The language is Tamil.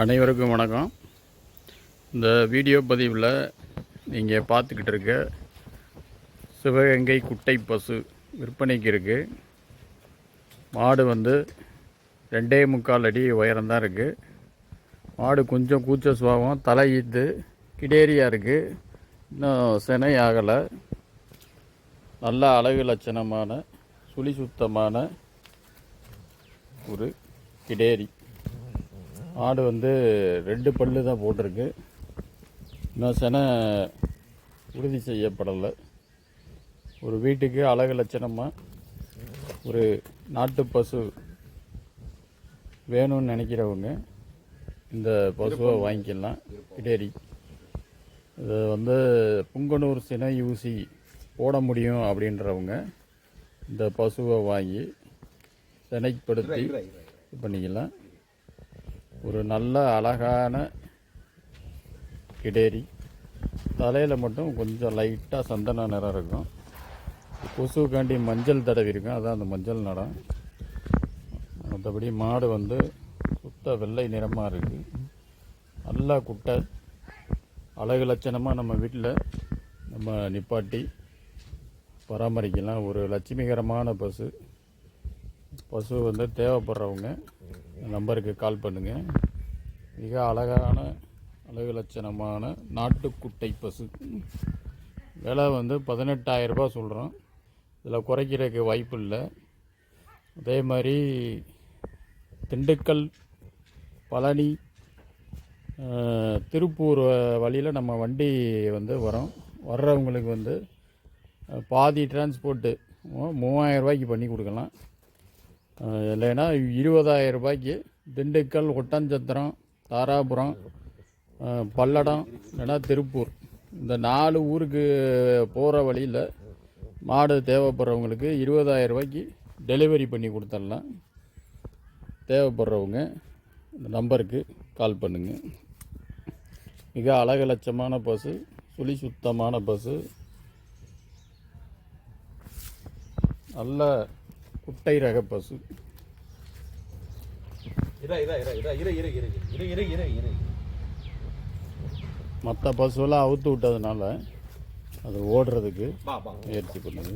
அனைவருக்கும் வணக்கம். இந்த வீடியோ பதிவில் நீங்கள் பார்த்துக்கிட்டு இருக்க சிவகங்கை குட்டை பசு விற்பனைக்கு இருக்குது மாடு வந்து ரெண்டே முக்கால் அடி உயரம்தான் இருக்குது மாடு கொஞ்சம் கூச்ச சுபாவம் தலை ஈத்து கிடேரியாக இருக்குது இன்னும் சினை ஆகலை நல்ல அழகு லட்சணமான சுழி சுத்தமான ஒரு கிடேரி. ஆடு வந்து ரெண்டு பல்லு தான் போட்டிருக்கு. இன்னும் செனை உறுதி செய்யப்படலை. ஒரு வீட்டுக்கு அழகு லட்சணமாக ஒரு நாட்டு பசு வேணும்னு நினைக்கிறவங்க இந்த பசுவை வாங்கிக்கலாம். கிடேரி இது வந்து புங்கனூர் சினை ஊசி போட முடியும் அப்படின்றவங்க இந்த பசுவை வாங்கி சினைப்படுத்தி இது பண்ணிக்கலாம். ஒரு நல்ல அழகான கிடேரி. தலையில் மட்டும் கொஞ்சம் லைட்டாக சந்தன நிறம் இருக்கும். கொசுக்காண்டி மஞ்சள் தடவி இருக்கும். அதான் அந்த மஞ்சள் நிறம். மற்றபடி மாடு வந்து சுத்த வெள்ளை நிறமாக இருக்குது நல்லா குட்டை அழகு லட்சணமாக நம்ம வீட்டில் நம்ம நிப்பாட்டி பராமரிக்கலாம். ஒரு லட்சுமிகரமான பசு. பசு வந்து தேவைப்படுறவங்க நம்பருக்கு கால் பண்ணுங்கள் மிக அழகான அழகு லட்சணமான நாட்டுக்குட்டை பசு. விலை வந்து பதினெட்டாயிரம் ரூபாய் சொல்கிறோம் இதில் குறைக்கிறதுக்கு வாய்ப்பு இல்லை. அதே மாதிரி திண்டுக்கல் பழனி திருப்பூர் வழியில் நம்ம வண்டி வந்து வரோம். வர்றவங்களுக்கு வந்து பாதி டிரான்ஸ்போர்ட்டு மூவாயிரம் ரூபாய்க்கு பண்ணி கொடுக்கலாம். இல்லைன்னா இருபதாயிரம் ரூபாய்க்கு திண்டுக்கல் ஒட்டஞ்சத்திரம் தாராபுரம் பல்லடம் இல்லைன்னா திருப்பூர். இந்த நாலு ஊருக்கு போகிற வழியில் மாடு தேவைப்படுறவங்களுக்கு இருபதாயிரம் ரூபாய்க்கு டெலிவரி பண்ணி கொடுத்துடலாம். தேவைப்படுறவங்க இந்த நம்பருக்கு கால் பண்ணுங்கள் மிக அழகலட்சமான பஸ்ஸு சுழி சுத்தமான பஸ்ஸு நல்ல குட்டை ரக பசு மற்ற பசுவெல்லாம் அவுத்து விட்டதுனால அது ஓடுறதுக்கு முயற்சி பண்ணுது